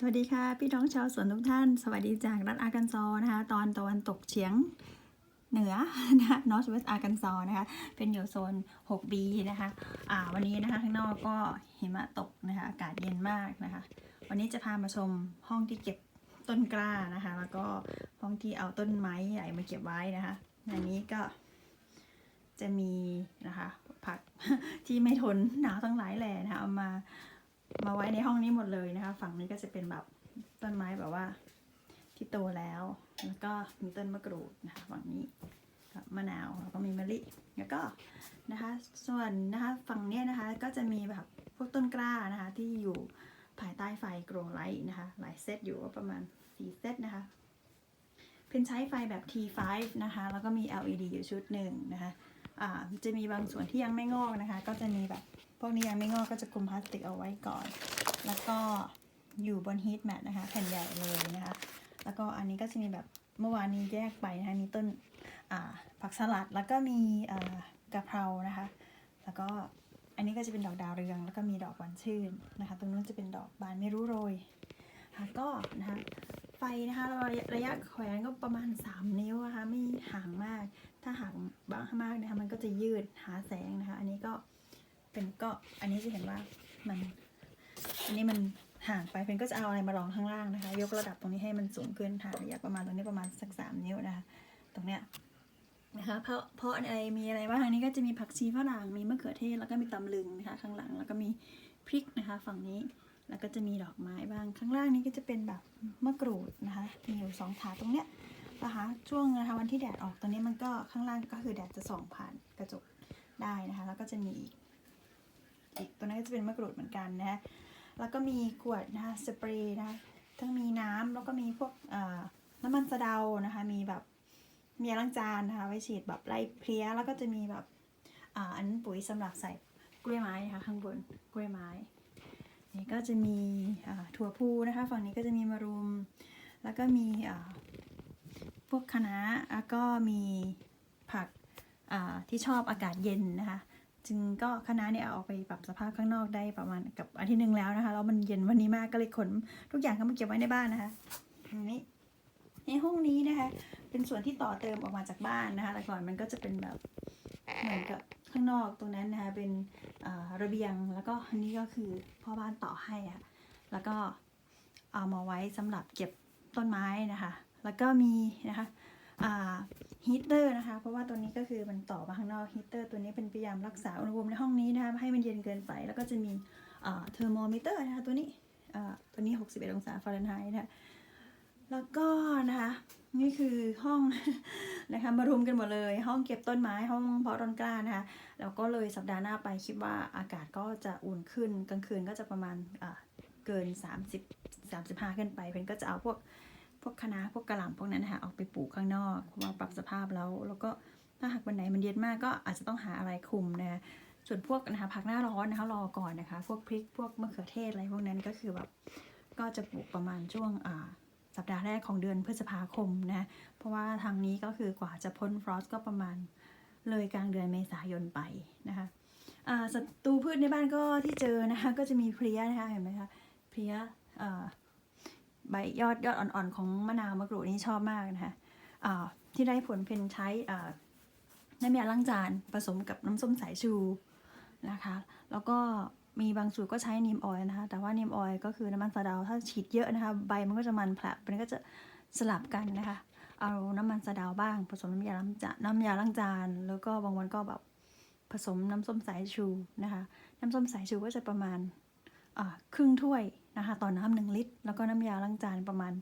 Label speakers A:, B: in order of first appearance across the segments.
A: สวัสดีค่ะ พี่น้องชาวสวนทุกท่าน สวัสดีจากรัฐอาร์กันซอนะคะ ตอนตะวันตกเฉียงเหนือนะคะ North West Arkansas นะคะ เป็นอยู่โซน 6B นะคะอ่าวันนี้นะคะข้างนอกก็หิมะตกนะคะ อากาศเย็นมากนะคะ วันนี้จะพามาชมห้องที่เก็บต้นกล้านะคะ แล้วก็ห้องที่เอาต้นไม้ใหญ่มาเก็บไว้นะคะในนี้ก็จะมีนะคะผักที่ไม่ทนหนาวทั้งหลายแหล่นะคะเอามา มาไว้ในห้องนี้หมดเลยนะคะ ฝั่งนี้ก็จะเป็นแบบต้นไม้แบบว่า ที่โตแล้ว แล้วก็มีต้นมะกรูดนะคะฝั่งนี้กับมะนาวแล้วก็มีมะลิแล้วก็นะคะส่วนนะคะฝั่งเนี้ยนะคะก็จะมีแบบพวกต้นกล้านะคะที่อยู่ภายใต้ไฟโกรงไลท์นะคะหลายเซตอยู่ก็ประมาณ 4 เซตนะคะเป็นใช้ไฟแบบ T5 นะคะแล้วก็มี LED อยู่ชุดหนึ่งนะคะอ่าจะมีบางส่วนที่ยังไม่งอกนะคะ ก็จะมีแบบ พวกนี้ยังไม่งอกก็จะคลุมพลาสติกเอาไว้ก่อน แล้วก็อยู่บนฮีทแมทนะคะ แผ่นใหญ่เลยนะคะ แล้วก็อันนี้ก็จะมีแบบเมื่อวานนี้แยกไปนะคะมีต้นผักสลัดแล้วก็มีกะเพรานะคะ แล้วก็อันนี้ก็จะเป็นดอกดาวเรือง แล้วก็มีดอกหวานชื่นนะคะ ตรงนู้นจะเป็นดอกบานไม่รู้โรยค่ะก็นะคะไฟนะคะระยะระยะแขวนก็ประมาณ 3 นิ้วนะคะไม่ห่างมาก ถ้าห่างบ้างมากนะคะมันก็จะยืดหาแสงนะคะ อันนี้ก็ เป็นก็อันนี้จะเห็นว่ามันอันนี้มันห่างไปเพนก็จะเอาอะไรมารองข้างล่างนะคะ ยกระดับตรงนี้ให้มันสูงขึ้นห่างระยะประมาณตรงนี้ประมาณสักสามนิ้วนะคะ ตรงเนี้ยนะคะเพราะเพราะอะไรมีอะไรบ้างนี้ก็จะมีผักชีฝรั่งมีมะเขือเทศแล้วก็มีตำลึงนะคะ ข้างหลังแล้วก็มีพริกนะคะ ฝั่งนี้แล้วก็จะมีดอกไม้บ้างข้างล่างนี้ก็จะเป็นแบบมะกรูดนะคะ มีอยู่สองถาตรงเนี้ยนะคะช่วงนะคะวันที่แดดออกตอนนี้มันก็ข้างล่างก็คือแดดจะส่องผ่านกระจกได้นะคะ แล้วก็จะมีอีก อีกตัวนั้นก็จะเป็นมะกรูดเหมือนกันนะแล้วก็มีขวดนะคะสเปรย์นะคะทั้งมีน้ำแล้วก็มีพวกน้ำมันสะเดานะคะมีแบบมีล้างจานนะคะไว้ฉีดแบบไล่เพลี้ยแล้วก็จะมีแบบอันนั้นปุ๋ยสำหรับใส่กล้วยไม้นะคะข้างบนกล้วยไม้นี่ก็จะมีถั่วพูนะคะฝั่งนี้ก็จะมีมะรุม แล้วก็มีพวกคะน้าแล้วก็มีผักที่ชอบอากาศเย็นนะคะ จึงก็คณะเนี่ยเอาไปปรับสภาพข้างนอกได้ประมาณกับอาทิตย์หนึ่งแล้วนะคะแล้วมันเย็นวันนี้มากก็เลยขนทุกอย่างเข้ามาเก็บไว้ในบ้านนะคะอันนี้ในห้องนี้นะคะ เป็นส่วนที่ต่อเติมออกมาจากบ้านนะคะแต่ก่อนมันก็จะเป็นแบบเหมือนกับข้างนอกตรงนั้นนะคะเป็นระเบียงแล้วก็อันนี้ก็คือพ่อบ้านต่อให้อะแล้วก็เอามาไว้สำหรับเก็บต้นไม้นะคะ แล้วก็มีนะคะ ฮีเตอร์นะคะ เพราะว่าตัวนี้ก็คือมันต่อมาข้างนอกฮีเตอร์ตัวนี้เป็นพยายามรักษาอุณหภูมิในห้องนี้นะคะให้มันเย็นเกินไป แล้วก็จะมีเทอร์โมมิเตอร์นะคะตัวนี้ตัวนี้ 61 องศาฟาเรนไฮต์นะคะแล้วก็นะคะ นี่คือห้องนะคะมารวมกันหมดเลย ห้องเก็บต้นไม้ห้องเพาะต้นกล้านะคะแล้วก็เลยสัปดาห์หน้าไปคิดว่าอากาศก็จะอุ่นขึ้นกลางคืนก็จะประมาณอ่าเกิน 30 35 ขึ้นไปเพนก็จะเอาพวก พวกคะน้าพวกกระหล่ำพวกนั้นนะคะออกไปปลูกข้างนอกเพราะว่าปรับสภาพแล้ว แล้วก็ถ้าหากวันไหนมันเย็นมากก็อาจจะต้องหาอะไรคลุมนะคะส่วนพวกนะคะผักหน้าร้อนนะคะรอก่อนนะคะ พวกพริกพวกมะเขือเทศอะไรพวกนั้นก็คือแบบก็จะปลูกประมาณช่วงอ่าสัปดาห์แรกของเดือนพฤษภาคมนะเพราะว่าทางนี้ก็คือกว่าจะพ้นฟรอสก็ประมาณเลยกลางเดือนเมษายนไปนะคะอ่าศัตรูพืชในบ้านก็ที่เจอนะคะก็จะมีเพลี้ยนะคะเห็นไหมคะเพลี้ยอ่า ใบยอดยอดอ่อนๆ ของมะนาวมะกรูดนี่ชอบมากนะคะที่ได้ผลเป็นใช้น้ำยาล้างจานผสมกับน้ำส้มสายชูนะคะ แล้วก็มีบางสูตรก็ใช้นีมออยนะคะ แต่ว่านีมออยก็คือน้ำมันสะเดาถ้าฉีดเยอะนะคะ ใบมันก็จะมันแผลมันก็จะสลับกันนะคะ เอาน้ำมันสะเดาบ้าง ผสมน้ำยาล้างจานน้ำยาล้างจาน แล้วก็บางวันก็แบบผสมน้ำส้มสายชูนะคะ น้ำส้มสายชูก็จะประมาณครึ่งถ้วย นะคะต่อน้ำหนึ่งลิตร แล้วก็น้ำยาล้างจานประมาณ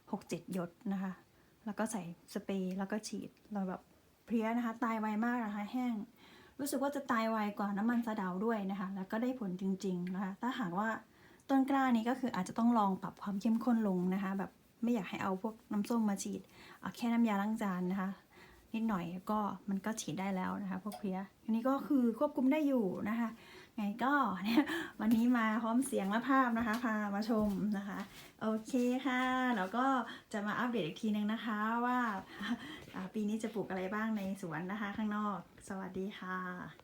A: 6-7 หยดนะคะ แล้วก็ใส่สเปรย์แล้วก็ฉีดเราแบบเพลี้ยนะคะตายไวมากนะคะแห้ง รู้สึกว่าจะตายไวกว่าน้ำมันสะเดาด้วยนะคะ แล้วก็ได้ผลจริงๆนะคะ ถ้าหากว่าต้นกล้านี้ก็คืออาจจะต้องลองปรับความเข้มข้นลงนะคะ แบบไม่อยากให้เอาพวกน้ำส้มมาฉีดเอาแค่น้ำยาล้างจานนะคะนิดหน่อยก็มันก็ฉีดได้แล้วนะคะ พวกเพลี้ยอันนี้ก็คือควบคุมได้อยู่นะคะ ไงก็เนี่ยวันนี้มาพร้อมเสียงและภาพนะคะ พามาชมนะคะ โอเคค่ะ แล้วก็จะมาอัปเดตอีกทีนึงนะคะว่าอ่าปีนี้จะปลูกอะไรบ้างในสวนนะคะ ข้างนอก สวัสดีค่ะ